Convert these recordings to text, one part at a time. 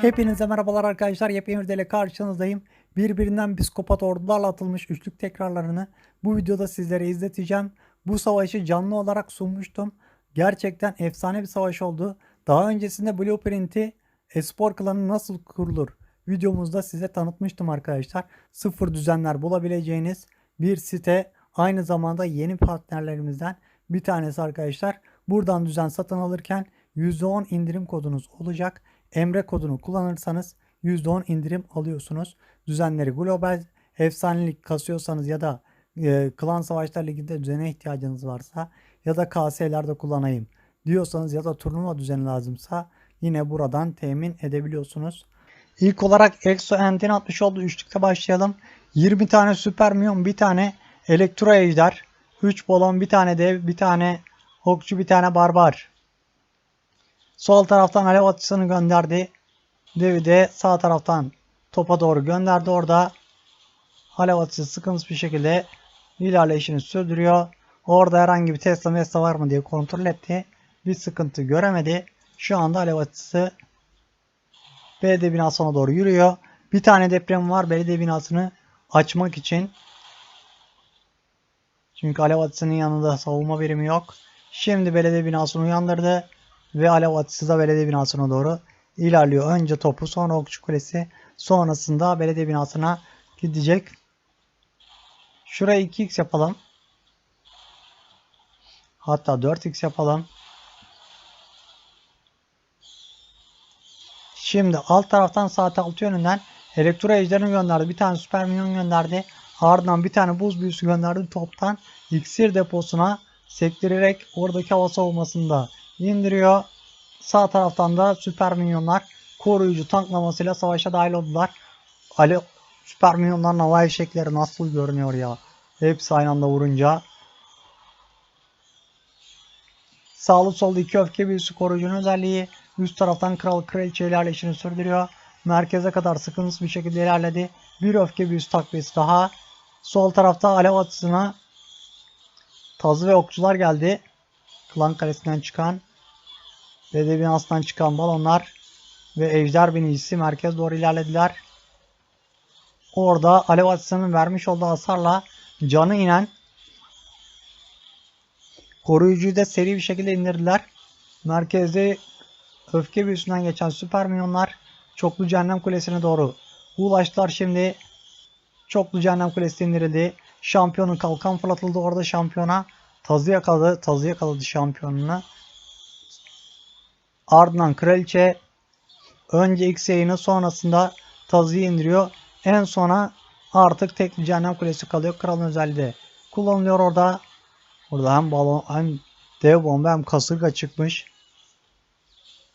Hepinize merhabalar arkadaşlar. Yepyeni videoyla karşınızdayım. Birbirinden psikopat ordularla atılmış üçlük tekrarlarını bu videoda sizlere izleteceğim. Bu savaşı canlı olarak sunmuştum. Gerçekten efsane bir savaş oldu. Daha öncesinde Blueprint'i espor klanı nasıl kurulur videomuzda size tanıtmıştım arkadaşlar. Sıfır düzenler bulabileceğiniz bir site. Aynı zamanda yeni partnerlerimizden bir tanesi arkadaşlar. Buradan düzen satın alırken %10 indirim kodunuz olacak. Emre kodunu kullanırsanız %10 indirim alıyorsunuz. Düzenleri global efsanelik kasıyorsanız ya da e, klan savaşlar liginde düzene ihtiyacınız varsa ya da KS'lerde kullanayım diyorsanız ya da turnuva düzeni lazımsa yine buradan temin edebiliyorsunuz. İlk olarak Exo End'in atmış olduğu üçlükte başlayalım. 20 tane süper milyon, bir tane elektro ejder, 3 balon, bir tane dev, bir tane okçu, bir tane barbar. Sol taraftan alev atışını gönderdi. Devi de sağ taraftan topa doğru gönderdi. Orada alev atışı sıkıntısız bir şekilde ilerleyişini sürdürüyor. Orada herhangi bir Tesla Mesla var mı diye kontrol etti. Bir sıkıntı göremedi. Şu anda alev atışı belediye binasına doğru yürüyor. Bir tane deprem var belediye binasını açmak için. Çünkü alev atışının yanında savunma birimi yok. Şimdi belediye binasını uyandırdı. Ve alev atışı da belediye binasına doğru ilerliyor. Önce topu sonra okçu kulesi sonrasında belediye binasına gidecek. Şuraya 2x yapalım. Hatta 4x yapalım. Şimdi alt taraftan saat altı yönünden elektro ejderini gönderdi. Bir tane süper minyon gönderdi. Ardından bir tane buz büyüsü gönderdi. Toptan iksir deposuna sektirerek oradaki hava savunmasını da indiriyor. Sağ taraftan da süper minyonlar koruyucu tanklamasıyla savaşa dahil oldular. Ali süper minyonların hava eşekleri nasıl görünüyor ya. Hepsi aynı anda vurunca. Sağlı solda iki öfke büyüsü koruyucunun özelliği. Üst taraftan kral kraliçe ilerleyişini sürdürüyor. Merkeze kadar sıkıntısız bir şekilde ilerledi. Bir öfke büyüsü takviyesi daha. Sol tarafta alev atısına tazı ve okçular geldi. Klan kalesinden çıkan Dede binasından çıkan balonlar ve ejder binicisi merkez doğru ilerlediler. Orada alev atısının vermiş olduğu hasarla canı inen koruyucuyu da seri bir şekilde indirdiler. Merkezde öfke büyüsünden geçen süper minyonlar çoklu cehennem kulesine doğru ulaştılar şimdi. Çoklu cehennem kulesi indirildi. Şampiyonun kalkan fırlatıldı orada şampiyona. Tazı yakaladı. Tazı yakaladı şampiyonunu. Ardından kraliçe önce X yayını sonrasında tazıyı indiriyor. En sona artık tek bir cehennem kulesi kalıyor. Kralın özelliği kullanılıyor orada. Burada hem balon hem dev bomba hem kasırga çıkmış.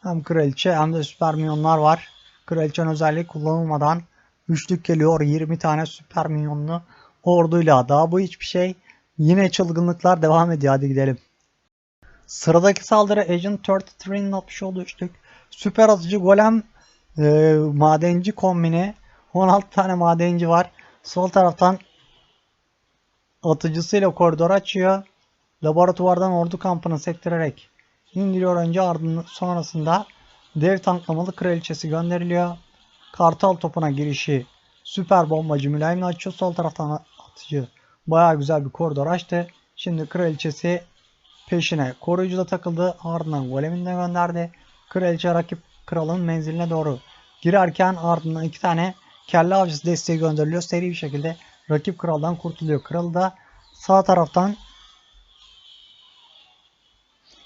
Hem kraliçe hem de süper minyonlar var. Kraliçenin özelliği kullanılmadan üçlük geliyor. 20 tane süper minyonlu orduyla. Daha bu hiçbir şey. Yine çılgınlıklar devam ediyor. Hadi gidelim. Sıradaki saldırı Agent 33'nin atmış olduğu üçlük. Süper atıcı golem e, madenci kombini. 16 tane madenci var. Sol taraftan atıcısıyla koridor açıyor. Laboratuvardan ordu kampını sektirerek indiriyor önce ardından sonrasında dev tanklamalı kraliçesi gönderiliyor. Kartal topuna girişi süper bombacı mülayimle açıyor. Sol taraftan atıcı baya güzel bir koridor açtı. Şimdi kraliçesi peşine koruyucu da takıldı. Ardından goleminden gönderdi. Kraliçe rakip kralın menziline doğru girerken ardından iki tane kelle avcısı desteği gönderiliyor. Seri bir şekilde rakip kraldan kurtuluyor. Kral da sağ taraftan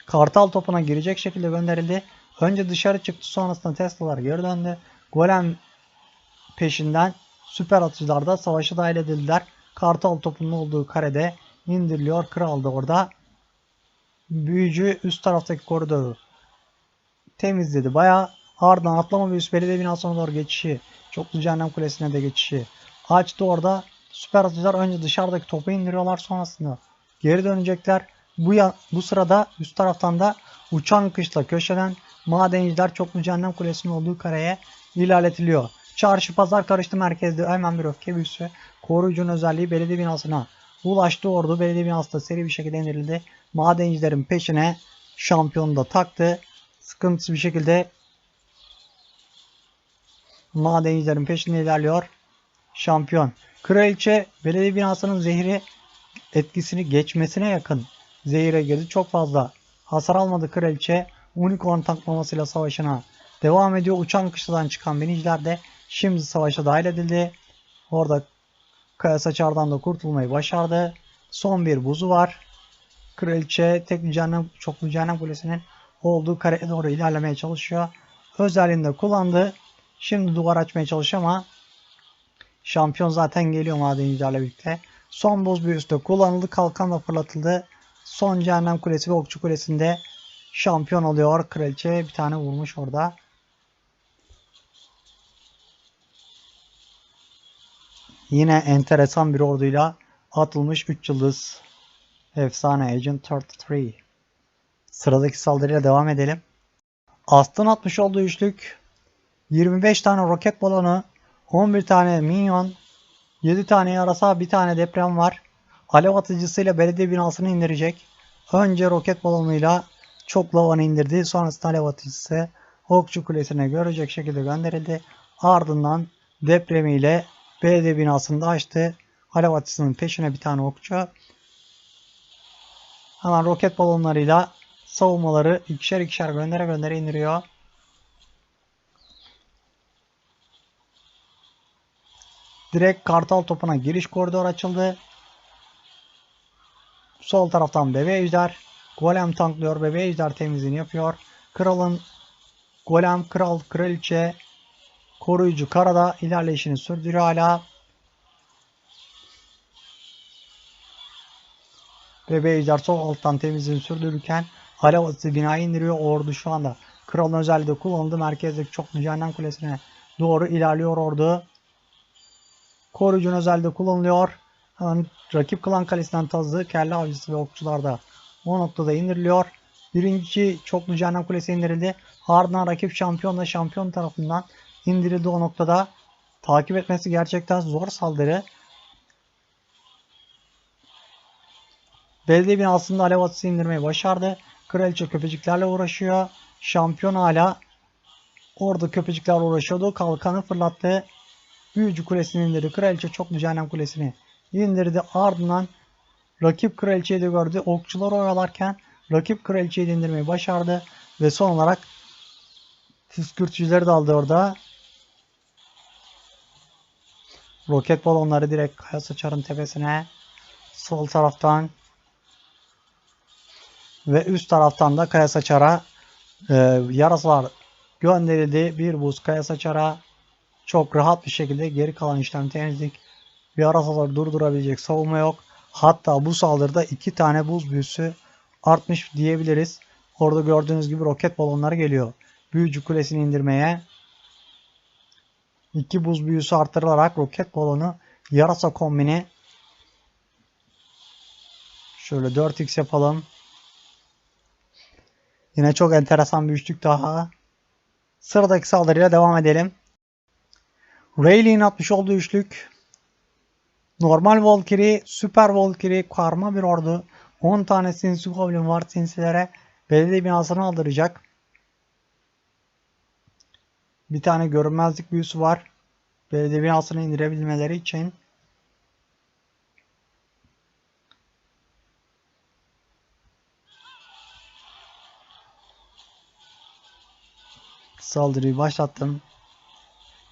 Kartal topuna girecek şekilde gönderildi. Önce dışarı çıktı sonrasında Tesla'lar geri döndü. Golem peşinden süper atıcılar da savaşa dahil edildiler. Kartal topunun olduğu karede indiriliyor. Kral da orada büyücü üst taraftaki koridoru temizledi. Baya ardından atlama büyüsü belediye binasına doğru geçişi. Çoklu cehennem kulesine de geçişi. Açtı orada. Süper atıcılar önce dışarıdaki topu indiriyorlar sonrasında. Geri dönecekler. Bu, ya, bu sırada üst taraftan da uçan kışla köşeden madenciler çoklu cehennem kulesinin olduğu kareye ilerletiliyor. Çarşı pazar karıştı merkezde hemen bir öfke büyüsü. Koruyucunun özelliği belediye binasına ulaştı ordu. Belediye binası da seri bir şekilde indirildi. Madencilerin peşine şampiyonu da taktı. Sıkıntısız bir şekilde madencilerin peşinde ilerliyor. Şampiyon. Kraliçe belediye binasının zehri etkisini geçmesine yakın zehire girdi. Çok fazla hasar almadı kraliçe. Unicorn tanklamasıyla savaşına devam ediyor. Uçan kışladan çıkan biniciler de şimdi savaşa dahil edildi. Orada Kaya Saçar'dan da kurtulmayı başardı. Son bir buzu var. Kraliçe tek cehennem, çoklu cehennem kulesinin olduğu kareye doğru ilerlemeye çalışıyor. Özelliğini de kullandı. Şimdi duvar açmaya çalışıyor ama şampiyon zaten geliyor madencilerle birlikte. Son buz büyüsü de kullanıldı. Kalkan da fırlatıldı. Son cehennem kulesi ve okçu kulesinde şampiyon oluyor. Kraliçe bir tane vurmuş orada. Yine enteresan bir orduyla atılmış 3 yıldız. Efsane Agent 33. Sıradaki saldırıyla devam edelim. Aston atmış olduğu üçlük 25 tane roket balonu, 11 tane minyon, 7 tane yarasa, bir tane deprem var. Alev atıcısıyla belediye binasını indirecek. Önce roket balonuyla çok lavanı indirdi. Sonrasında alev atıcısı Okçu Kulesi'ne görecek şekilde gönderildi. Ardından depremiyle belediye binasını da açtı. Alev peşine bir tane okçu. Hemen roket balonlarıyla savunmaları ikişer ikişer göndere göndere indiriyor. Direkt kartal topuna giriş koridor açıldı. Sol taraftan bebe ejder. Golem tanklıyor. Bebe ejder temizliğini yapıyor. Kralın golem, kral, kraliçe, koruyucu karada ilerleyişini sürdürüyor hala. Bebe ejder sol alttan temizliğini sürdürürken alev binayı indiriyor. Ordu şu anda kralın özelliği de kullanıldı. Merkezdeki çok cehennem kulesine doğru ilerliyor ordu. Koruyucunun özelliği de kullanılıyor. Rakip klan kalesinden tazı, kelle avcısı ve okçular da o noktada indiriliyor. Birinci çoklu cehennem kulesi indirildi. Ardından rakip şampiyonla şampiyon tarafından indirildi o noktada. Takip etmesi gerçekten zor saldırı. Belediye binasında alev atısı indirmeyi başardı. Kraliçe köpeciklerle uğraşıyor. Şampiyon hala orada köpecikler uğraşıyordu. Kalkanı fırlattı. Büyücü kulesini indirdi. Kraliçe çok cehennem kulesini indirdi. Ardından rakip kraliçeyi de gördü. Okçular oyalarken rakip kraliçeyi de indirmeyi başardı. Ve son olarak püskürtücüleri de aldı orada. Roket balonları direkt Kaya Saçar'ın tepesine. Sol taraftan ve üst taraftan da Kaya Saçar'a e, yarasalar gönderildi. Bir buz Kaya Saçar'a çok rahat bir şekilde geri kalan işlem temizlik. Bir yarasaları durdurabilecek savunma yok. Hatta bu saldırıda iki tane buz büyüsü artmış diyebiliriz. Orada gördüğünüz gibi roket balonları geliyor. Büyücü kulesini indirmeye iki buz büyüsü artırılarak roket balonu yarasa kombini şöyle 4x yapalım. Yine çok enteresan bir üçlük daha. Sıradaki saldırıyla devam edelim. Rayleigh'in atmış olduğu üçlük. Normal Valkyrie, Süper Valkyrie, karma bir ordu. 10 tane sinsi goblin var sinsilere. Belediye binasını aldıracak. Bir tane görünmezlik büyüsü var. Belediye binasını indirebilmeleri için. Saldırıyı başlattım.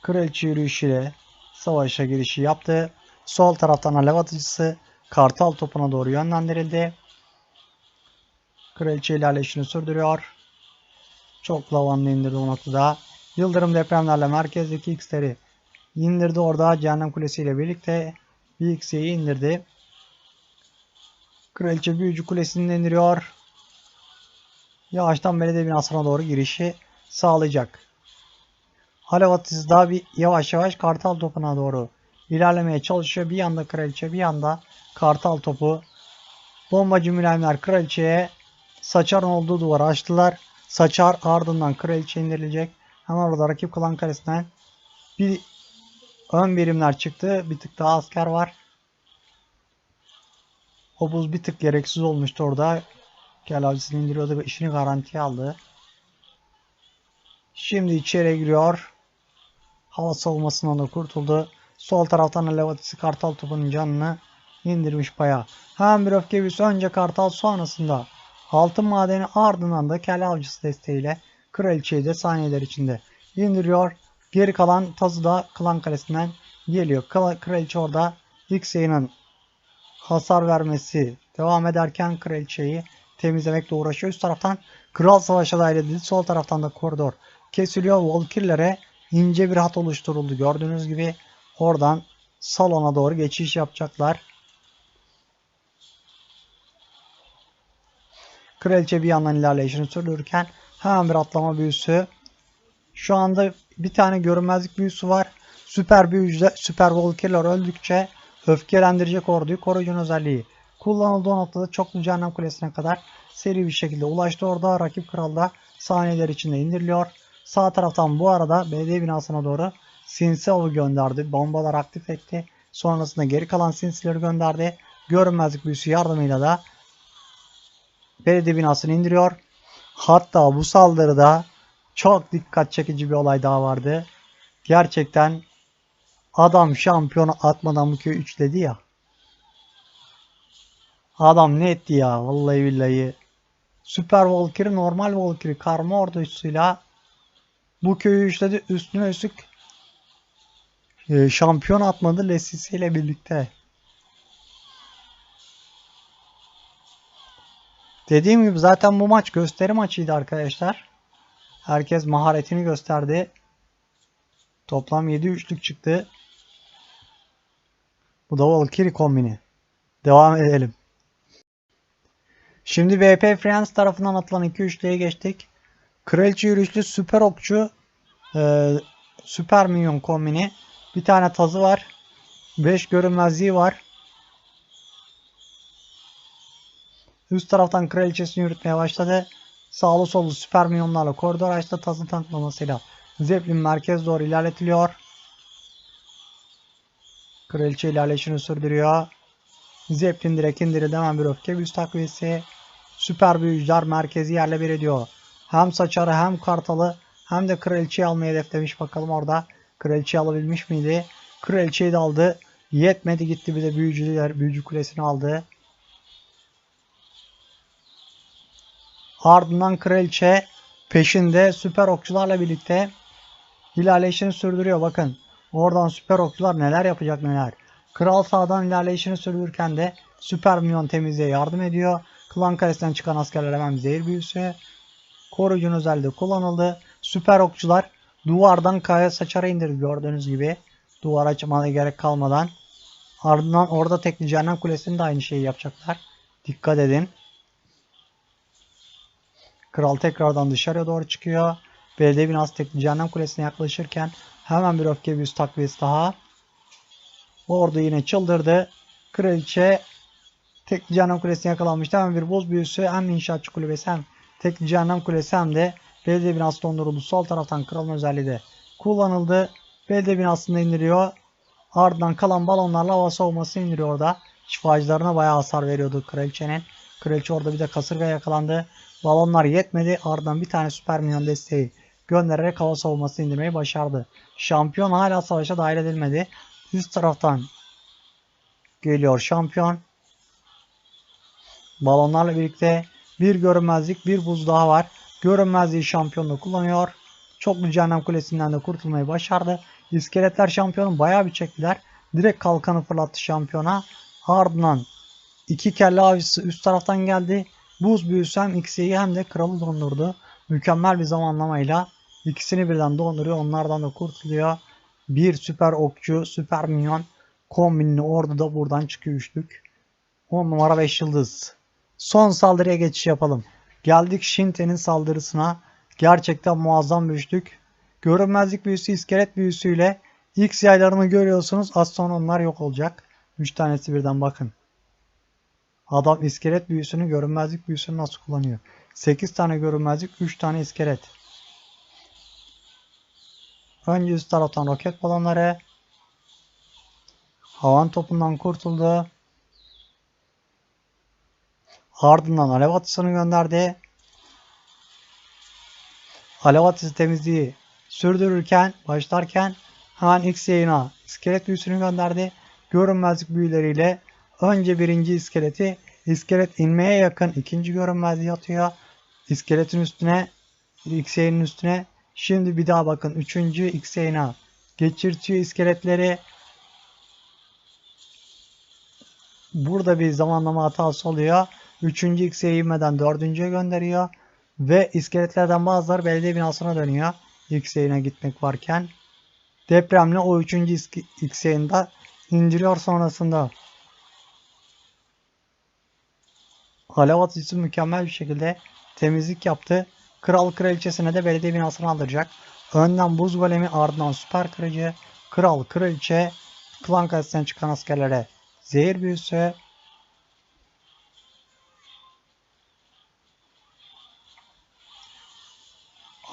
Kraliçe yürüyüşüyle savaşa girişi yaptı. Sol taraftan alev atıcısı kartal topuna doğru yönlendirildi. Kraliçe ilerleyişini sürdürüyor. Çok lavanlı indirdi o noktada. Yıldırım depremlerle merkezdeki X'leri indirdi orada. Cehennem Kulesi ile birlikte bir X'yi indirdi. Kraliçe büyücü kulesini indiriyor. Yavaştan belediye binasına doğru girişi sağlayacak. Alev daha bir yavaş yavaş kartal topuna doğru ilerlemeye çalışıyor. Bir yanda kraliçe bir yanda kartal topu. Bombacı mülayimler kraliçeye Saçar'ın olduğu duvarı açtılar. Saçar ardından kraliçe indirilecek. Hemen orada rakip klan kalesinden bir ön birimler çıktı. Bir tık daha asker var. O buz bir tık gereksiz olmuştu orada. Gel avcısını indiriyordu ve işini garantiye aldı. Şimdi içeri giriyor. Hava savunmasından da kurtuldu. Sol taraftan Levatisi Kartal topunun canını indirmiş baya. Hemen bir öfke büyüsü önce Kartal sonrasında altın madeni ardından da kelle avcısı desteğiyle kraliçeyi de saniyeler içinde indiriyor. Geri kalan tazı da klan kalesinden geliyor. Kraliçe orada sayının hasar vermesi devam ederken kraliçeyi temizlemekle uğraşıyor. Üst taraftan kral savaşa dahil. Sol taraftan da koridor kesiliyor. Valkyrie'lere ince bir hat oluşturuldu. Gördüğünüz gibi oradan salona doğru geçiş yapacaklar. Kraliçe bir yandan ilerleyişini sürdürürken hemen bir atlama büyüsü. Şu anda bir tane görünmezlik büyüsü var. Süper büyücüler, süper Valkyrie'ler öldükçe öfkelendirecek orduyu koruyucunun özelliği. Kullanıldığı noktada çoklu cehennem kulesine kadar seri bir şekilde ulaştı orada. Rakip kral da saniyeler içinde indiriliyor. Sağ taraftan bu arada belediye binasına doğru sinsi avı gönderdi. Bombalar aktif etti. Sonrasında geri kalan sinsileri gönderdi. Görünmezlik büyüsü yardımıyla da belediye binasını indiriyor. Hatta bu saldırıda çok dikkat çekici bir olay daha vardı. Gerçekten adam şampiyonu atmadan bu köyü üçledi ya. Adam ne etti ya vallahi billahi. Süper Valkyrie normal Valkyrie karma ordusuyla bu köyü üçledi. Üstüne üstlük e, şampiyon atmadı Lesisi ile birlikte. Dediğim gibi zaten bu maç gösteri maçıydı arkadaşlar. Herkes maharetini gösterdi. Toplam 7 üçlük çıktı. Bu da Valkyrie kombini. Devam edelim. Şimdi BP France tarafından atılan 2 üçlüye geçtik. Kraliçe yürüyüşlü süper okçu e, süper minyon kombini. Bir tane tazı var. 5 görünmezliği var. Üst taraftan kraliçesini yürütmeye başladı. Sağlı sollu süper minyonlarla koridor açtı. Tazı tanklamasıyla Zeppelin merkez doğru ilerletiliyor. Kraliçe ilerleyişini sürdürüyor. Zeppelin direkt indirildi. Hemen bir öfke büyüsü takviyesi. Süper büyücüler merkezi yerle bir ediyor. Hem saçarı hem kartalı hem de kraliçeyi almayı hedeflemiş. Bakalım orada kraliçeyi alabilmiş miydi? Kraliçeyi de aldı. Yetmedi gitti bir de büyücüler büyücü kulesini aldı. Ardından kraliçe peşinde süper okçularla birlikte ilerleyişini sürdürüyor. Bakın oradan süper okçular neler yapacak neler. Kral sağdan ilerleyişini sürdürürken de süper minyon temizliğe yardım ediyor. Klan kalesinden çıkan askerler hemen zehir büyüsü. Koruyucunun özelliği kullanıldı. Süper okçular duvardan kaya saçara indirdi gördüğünüz gibi. Duvar açmana gerek kalmadan. Ardından orada tekli cehennem kulesinde aynı şeyi yapacaklar. Dikkat edin. Kral tekrardan dışarıya doğru çıkıyor. Belediye binası tekli cehennem kulesine yaklaşırken hemen bir öfke büyüsü takviyesi daha. Ordu yine çıldırdı. Kraliçe tekli cehennem kulesine yakalanmıştı. Hemen bir boz büyüsü hem inşaatçı kulübesi hem tekli cehennem kulesi hem de belediye binası donduruldu. Sol taraftan kralın özelliği de kullanıldı. Belediye binasında indiriyor. Ardından kalan balonlarla hava savunması indiriyor orada. Şifacılarına bayağı hasar veriyordu kraliçenin. Kraliçe orada bir de kasırga yakalandı. Balonlar yetmedi. Ardından bir tane süper minyon desteği göndererek hava savunması indirmeyi başardı. Şampiyon hala savaşa dahil edilmedi. Üst taraftan geliyor şampiyon. Balonlarla birlikte bir görünmezlik bir buz daha var. Görünmezliği şampiyonla kullanıyor. Çoklu cehennem kulesinden de kurtulmayı başardı. İskeletler şampiyonu bayağı bir çektiler. Direkt kalkanı fırlattı şampiyona. Ardından iki kelle avcısı üst taraftan geldi. Buz büyüsü hem X'yi hem de kralı dondurdu. Mükemmel bir zamanlamayla ikisini birden donduruyor. Onlardan da kurtuluyor. Bir süper okçu, süper minyon kombinli ordu da buradan çıkıyor üçlük. 10 numara 5 yıldız. Son saldırıya geçiş yapalım. Geldik Shinte'nin saldırısına. Gerçekten muazzam bir üçlük. Görünmezlik büyüsü, iskelet büyüsüyle X yaylarını görüyorsunuz. Az sonra onlar yok olacak. 3 tanesi birden bakın. Adam iskelet büyüsünü, görünmezlik büyüsünü nasıl kullanıyor? 8 tane görünmezlik, 3 tane iskelet. Önce üst taraftan roket balonları. Havan topundan kurtuldu. Ardından alev atışını gönderdi. Alev atışı temizliği sürdürürken, başlarken hemen X yayına iskelet büyüsünü gönderdi. Görünmezlik büyüleriyle önce birinci iskeleti iskelet inmeye yakın ikinci görünmezliği atıyor. İskeletin üstüne X yayının üstüne şimdi bir daha bakın üçüncü X yayına geçirtiyor iskeletleri. Burada bir zamanlama hatası oluyor. Üçüncü X'e inmeden dördüncüye gönderiyor. Ve iskeletlerden bazıları belediye binasına dönüyor. X yayına gitmek varken. Depremle o üçüncü X yayında indiriyor sonrasında. Alev atıcısı mükemmel bir şekilde temizlik yaptı. Kral kraliçesine de belediye binasını aldıracak. Önden buz golemi ardından süper kırıcı. Kral kraliçe klan kalesinden çıkan askerlere zehir büyüsü.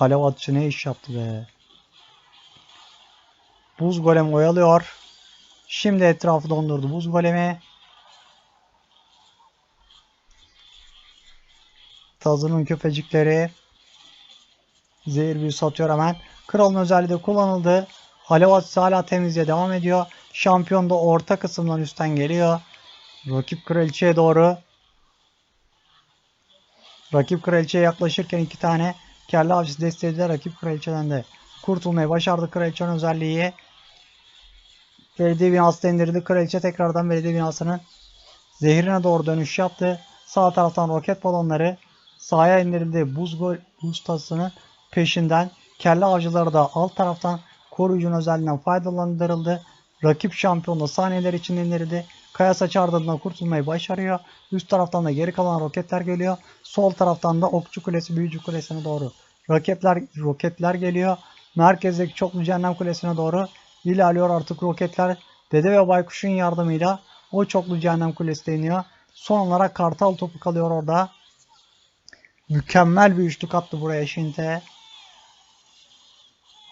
Alev atıcı ne iş yaptı be. Buz golem oyalıyor. Şimdi etrafı dondurdu buz golemi. Tazının köpecikleri. Zehir büyüsü atıyor hemen. Kralın özelliği de kullanıldı. Atıcısı hala temizliğe devam ediyor. Şampiyon da orta kısımdan üstten geliyor. Rakip kraliçeye doğru. Rakip kraliçeye yaklaşırken iki tane kelle avcısı desteğiyle rakip kraliçeden de kurtulmayı başardı kraliçenin özelliği. Belediye binası da indirdi. Kraliçe tekrardan belediye binasının zehrine doğru dönüş yaptı. Sağ taraftan roket balonları sahaya indirildi. Buz, gol, buz tasının peşinden kelle avcıları da alt taraftan koruyucunun özelliğinden faydalandırıldı. Rakip şampiyon da saniyeler içinde indirildi. Kaya saç ardından kurtulmayı başarıyor. Üst taraftan da geri kalan roketler geliyor. Sol taraftan da okçu kulesi büyücü kulesine doğru roketler roketler geliyor. Merkezdeki çoklu cehennem kulesine doğru ilerliyor artık roketler. Dede ve baykuşun yardımıyla o çoklu cehennem kulesi iniyor. Son olarak kartal topu kalıyor orada. Mükemmel bir üçlük attı buraya Şinte.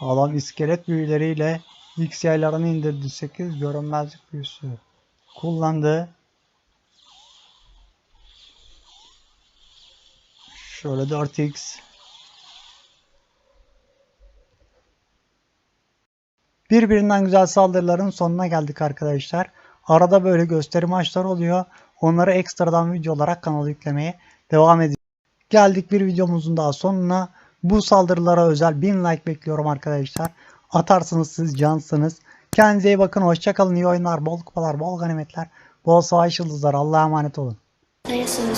Adam iskelet büyüleriyle X yaylarını indirdi. 8 görünmezlik büyüsü kullandı. Şöyle 4x. Birbirinden güzel saldırıların sonuna geldik arkadaşlar. Arada böyle gösteri maçlar oluyor. Onları ekstradan video olarak kanala yüklemeye devam edeceğim. Geldik bir videomuzun daha sonuna. Bu saldırılara özel 1000 like bekliyorum arkadaşlar. Atarsınız siz cansınız. Kendinize iyi bakın. Hoşçakalın. İyi oyunlar, bol kupalar, bol ganimetler, bol savaş yıldızlar. Allah'a emanet olun. Ayasını